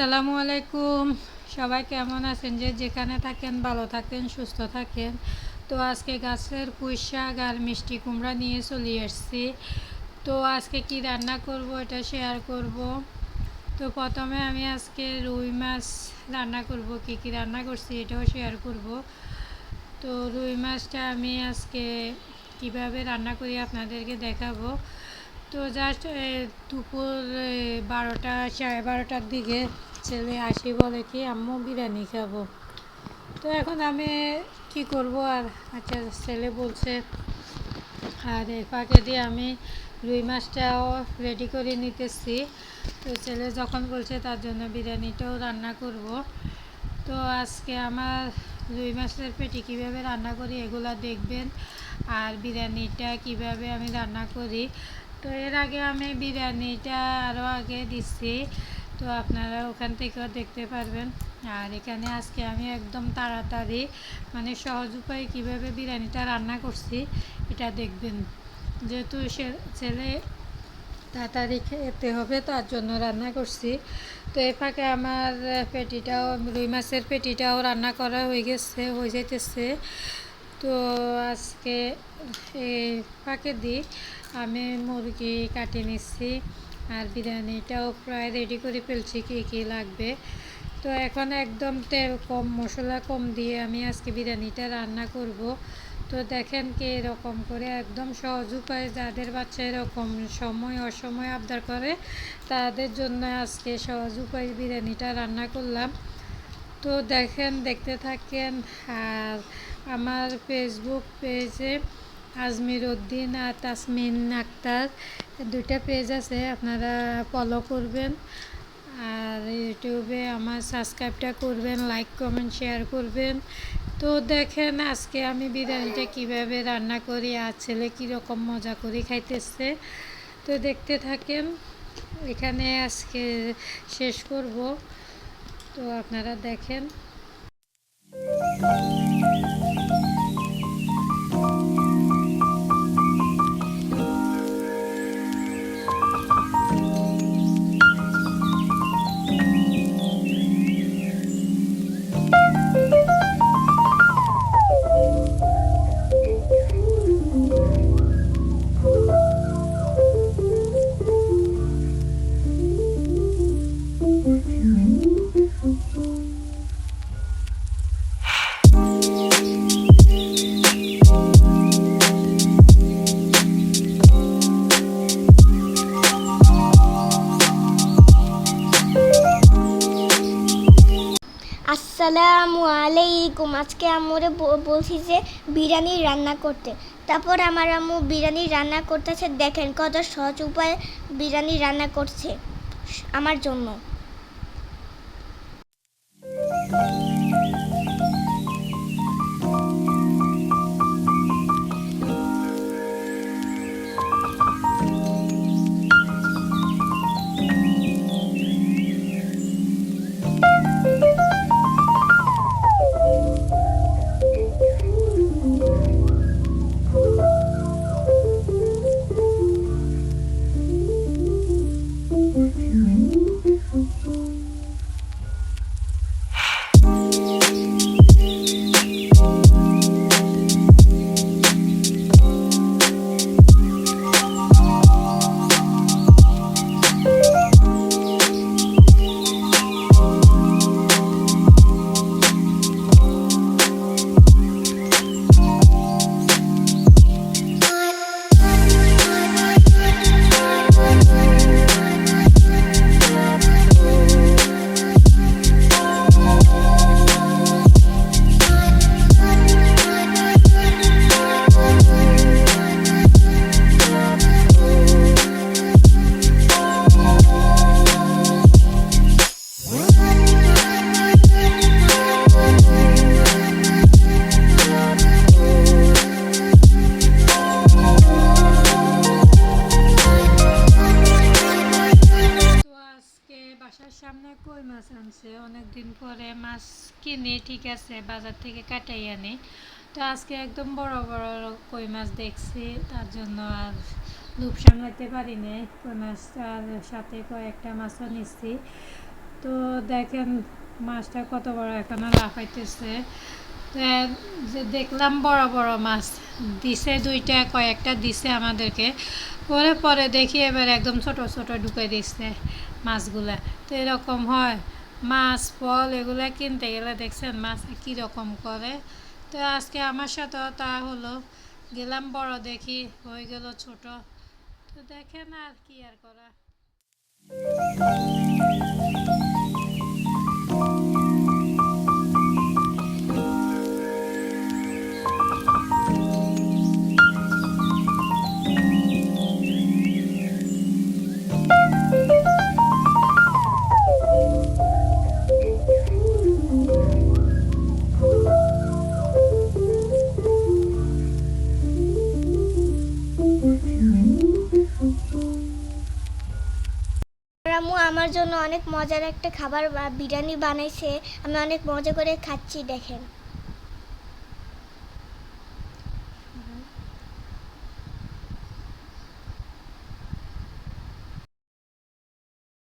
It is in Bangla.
আসসালামু আলাইকুম। সবাই কেমন আছেন? যে যেখানে থাকেন, ভালো থাকেন, সুস্থ থাকেন। তো আজকে গাছের পুঁই শাক আর মিষ্টি কুমড়া নিয়ে চলে এসেছি। তো আজকে কি রান্না করব এটা শেয়ার করব। তো প্রথমে আমি আজকে রুই মাছ রান্না করব, কি কি রান্না করছি এটাও শেয়ার করব। তো রুই মাছটা আমি আজকে কীভাবে রান্না করি আপনাদেরকে দেখাবো। তো জাস্ট দুপুর বারোটা, সাড়ে বারোটার দিকে ছেলে আসি বলে কি, আম্মু বিরিয়ানি খাব। তো এখন আমি কি করব? আর আচ্ছা ছেলে বলছে, আর এর ফাঁকে দিয়ে আমি রুই মাছটাও রেডি করে নিতেছি। তো ছেলে যখন বলছে, তার জন্য বিরিয়ানিটাও রান্না করব। তো আজকে আমার রুই মাছের পেটি কীভাবে রান্না করি এগুলা দেখবেন, আর বিরিয়ানিটা কীভাবে আমি রান্না করি। তো এর আগে আমি বিরিয়ানিটা আরও আগে দিচ্ছি তো আপনারা ওখান থেকেও দেখতে পারবেন। আর এখানে আজকে আমি একদম তাড়াতাড়ি মানে সহজ উপায়ে কীভাবে বিরিয়ানিটা রান্না করছি, এটা দেখবেন। যেহেতু সে, ছেলে তাড়াতাড়ি খেতে হবে, তার জন্য রান্না করছি। তো এ ফাঁকে আমার পেটিটাও, রুই মাছের পেটিটাও রান্না করা হয়ে গেছে, হয়ে যাইতেছে। তো আজকে এই ফাঁকে দিই আমি মুরগি কাটিয়ে নিচ্ছি আর বিরিয়ানিটাও প্রায় রেডি করে ফেলছি কী কী লাগবে। তো এখন একদম তেল কম মশলা কম দিয়ে আমি আজকে বিরিয়ানিটা রান্না করব। তো দেখেন কি এরকম করে একদম সহজ উপায়ে যাদের বাচ্চা এরকম সময় অসময় আবদার করে, তাদের জন্য আজকে সহজ উপায়ে বিরিয়ানিটা রান্না করলাম। তো দেখেন, দেখতে থাকেন, আর আমার ফেসবুক পেজে আজমির উদ্দিন আর তাসমিন আক্তার। দুইটা পেজ আছে, আপনারা ফলো করবেন। আর ইউটিউবে আমার সাবস্ক্রাইবটা করবেন লাইক কমেন্ট শেয়ার করবেন। তো দেখেন আজকে আমি বিরিয়ানিটা কীভাবে রান্না করি আর ছেলে কীরকম মজা করে খাইতেছে। তো দেখতে থাকেন, এখানে আজকে শেষ করব। তো আপনারা দেখেন। আসসালামু আলাইকুম। আজকে আমার বলছি যে বিরিয়ানি রান্না করতে। তারপর আমার আম্মু বিরিয়ানি রান্না করতেছে। দেখেন কত সহজ উপায়ে বিরিয়ানি রান্না করছে আমার জন্য। বাসার সামনে কই মাছ আনছে? অনেক দিন পরে মাছ কিনে, ঠিক আছে, বাজার থেকে কাটাই আনি। তো আজকে একদম বড় বড় কই মাছ দেখছি, তার জন্য আর লোভ সামলাতে পারি নাই। কই মাছটার সাথে কয়েকটা মাছও নিচ্ছি তো দেখেন, মাছটা কত বড় এখনও লাফাইতেছে। দেখলাম বড় বড় মাছ, দিছে দুইটা, কয়েকটা দিছে আমাদেরকে। পরে পরে দেখি এবার একদম ছোট ছোট ঢুকে দিচ্ছে মাছগুলা। তো এরকম হয়, মাছ, ফল এগুলো কিনতে গেলে দেখছেন মাছ কীরকম করে। তো আজকে আমার সাথে তা হলো, গেলাম বড় দেখি, হয়ে গেল ছোট। তো দেখেন আর কি আর করা। আমার জন্য অনেক মজার একটা খাবার বিরিয়ানি বানাইছে। আমি অনেক মজা করে খাচ্ছি দেখেন।